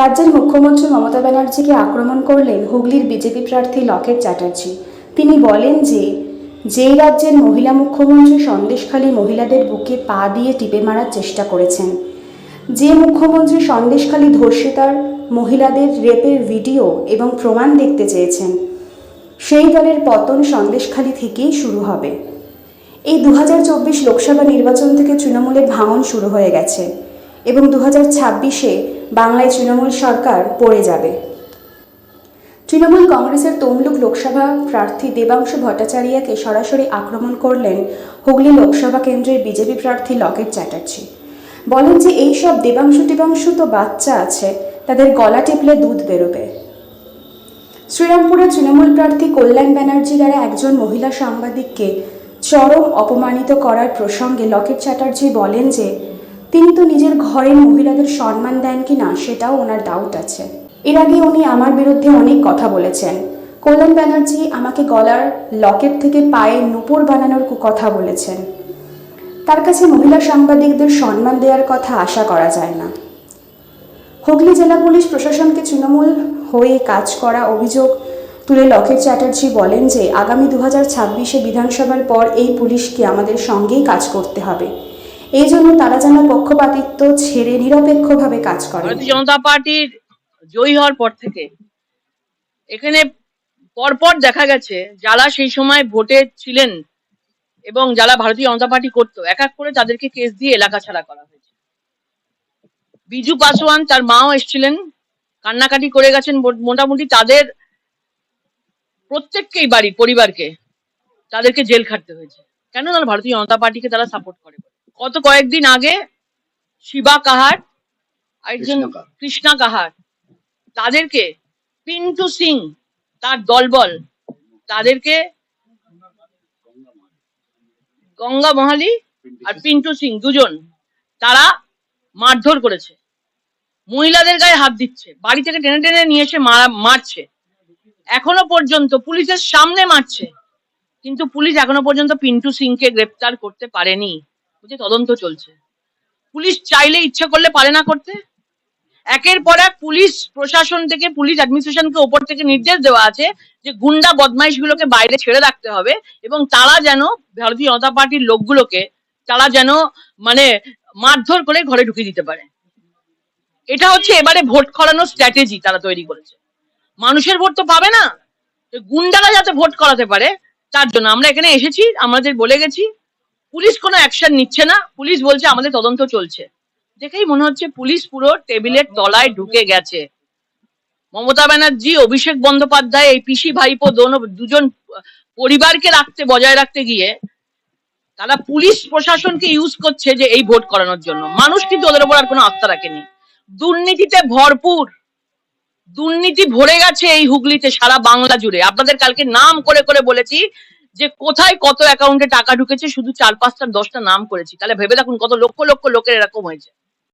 রাজ্যের মুখ্যমন্ত্রী মমতা ব্যানার্জিকে আক্রমণ করলেন হুগলির বিজেপি প্রার্থী লকেট চ্যাটার্জি। তিনি বলেন যে, যেই রাজ্যের মহিলা মুখ্যমন্ত্রী সন্দেশখালী মহিলাদের বুকে পা দিয়ে টিপে মারার চেষ্টা করেছেন, যে মুখ্যমন্ত্রী সন্দেশখালী ধর্ষিতার মহিলাদের রেপের ভিডিও এবং প্রমাণ দেখতে চেয়েছেন, সেই দলের পতন সন্দেশখালী থেকেই শুরু হবে। এই দু হাজার চব্বিশ লোকসভা নির্বাচন থেকে তৃণমূলের ভাঙন শুরু হয়ে গেছে। এবং দু হাজার ছাব্বিশে বাংলায় তৃণমূল সরকার পড়ে যাবে। তৃণমূল কংগ্রেসের তমলুক লোকসভা প্রার্থী দেবাংশু ভট্টাচার্যকে সরাসরি আক্রমণ করলেন হুগলি লোকসভা কেন্দ্রের বিজেপি প্রার্থী লকেট চ্যাটার্জি। বলেন যে এই সব দেবাংশু টেবাংশু তো বাচ্চা আছে, তাদের গলা টিপলে দুধ বেরোবে। শ্রীরামপুরের তৃণমূল প্রার্থী কল্যাণ ব্যানার্জি দ্বারা একজন মহিলা সাংবাদিককে চরম অপমানিত করার প্রসঙ্গে লকেট চ্যাটার্জি বলেন যে তিনি তো নিজের ঘরের মহিলাদের সম্মান দেন কি না সেটাও ওনার ডাউট আছে। এর আগে উনি আমার বিরুদ্ধে অনেক কথা বলেছেন। কল্যাণ ব্যানার্জি আমাকে গলার লকেট থেকে পায়ে নুপুর বানানোর কথা বলেছেন। তার কাছে মহিলা সাংবাদিকদের সম্মান দেওয়ার কথা আশা করা যায় না। হুগলি জেলা পুলিশ প্রশাসনকে তৃণমূল হয়ে কাজ করা অভিযোগ তুলে লকেট চ্যাটার্জি বলেন যে, আগামী দু হাজার বিধানসভার পর এই পুলিশকে আমাদের সঙ্গেই কাজ করতে হবে। এই জন্য তারা যেন পক্ষপাতিত্ব ছেড়ে নিরপেক্ষভাবে কাজ করে। জনতা পার্টির জয়ী হওয়ার পর থেকে এখানে পরপর দেখা গেছে যারা সেই সময় ভোটে ছিলেন এবং যারা ভারতীয় জনতা পার্টি করতো, এক এক করে তাদেরকে কেস দিয়ে এলাকা ছাড়া করা হয়েছে। বিজু পাসওয়ান তার মাও এসেছিলেন, কান্নাকাটি করে গেছেন মোটামুটি তাদের প্রত্যেককেই বাড়ি, পরিবারকে তাদেরকে জেল খাটতে হয়েছে। কেন না ভারতীয় জনতা পার্টিকে তারা সাপোর্ট করে? গত কয়েকদিন আগে শিবা কাহার একজন কৃষ্ণা কাহার তাদেরকে পিন্টু সিং তার দলবল তাদেরকে গঙ্গা মহালি আর পিন্টু সিং দুজন তারা মারধর করেছে। মহিলাদের গায়ে হাত দিচ্ছে বাড়ি থেকে টেনে টেনে নিয়ে এসে মারছে। এখনও পর্যন্ত পুলিশের সামনে মারছে কিন্তু পুলিশ এখনও পর্যন্ত পিন্টু সিংকে গ্রেপ্তার করতে পারেনি। বুঝে তদন্ত চলছে। পুলিশ চাইলে ইচ্ছে করলে পারে না করতে। একের পর এক পুলিশ প্রশাসন থেকে, পুলিশ অ্যাডমিনিস্ট্রেশনকে ওপর থেকে নির্দেশ দেওয়া আছে যে গুন্ডা বদমাইশ গুলোকে বাইরে ছেড়ে রাখতে হবে এবং তারা যেন ভারতীয় জনতা পার্টির লোকগুলোকে তারা যেন মানে মারধর করে ঘরে ঢুকিয়ে দিতে পারে। এটা হচ্ছে এবারে ভোট করানোর স্ট্র্যাটেজি তারা তৈরি করেছে। মানুষের ভোট তো পাবে না। গুন্ডারা যাতে ভোট করাতে পারে, তার জন্য আমরা এখানে এসেছি আমাদের বলে গেছি পুলিশ কোনো অ্যাকশন নিচ্ছে না। পুলিশ বলছে, আমাদের তদন্ত চলছে। দেখেই মনে হচ্ছে পুলিশ পুরো টেবিলের তলায় ঢুকে গেছে। মমতা ব্যানার্জি, অভিষেক বন্দ্যোপাধ্যায়, এই পিসি ভাইপো দুজন পরিবারকে রাখতে, বজায় রাখতে গিয়ে তারা পুলিশ প্রশাসনকে ইউজ করছে যে এই ভোট করানোর জন্য। মানুষ কিন্তু ওদের উপর আর কোনো আস্থা রাখেনি। দুর্নীতিতে ভরপুর। দুর্নীতি ভরে গেছে এই হুগলিতে সারা বাংলা জুড়ে। আপনাদের কালকে নাম করে করে বলেছি যে কোথায় কত অ্যাকাউন্টে টাকা ঢুকেছে, শুধু চার পাঁচটা দশটা নাম করেছি। তাহলে ভেবে দেখুন কত লক্ষ লক্ষ লোকের এরকম হয়েছে।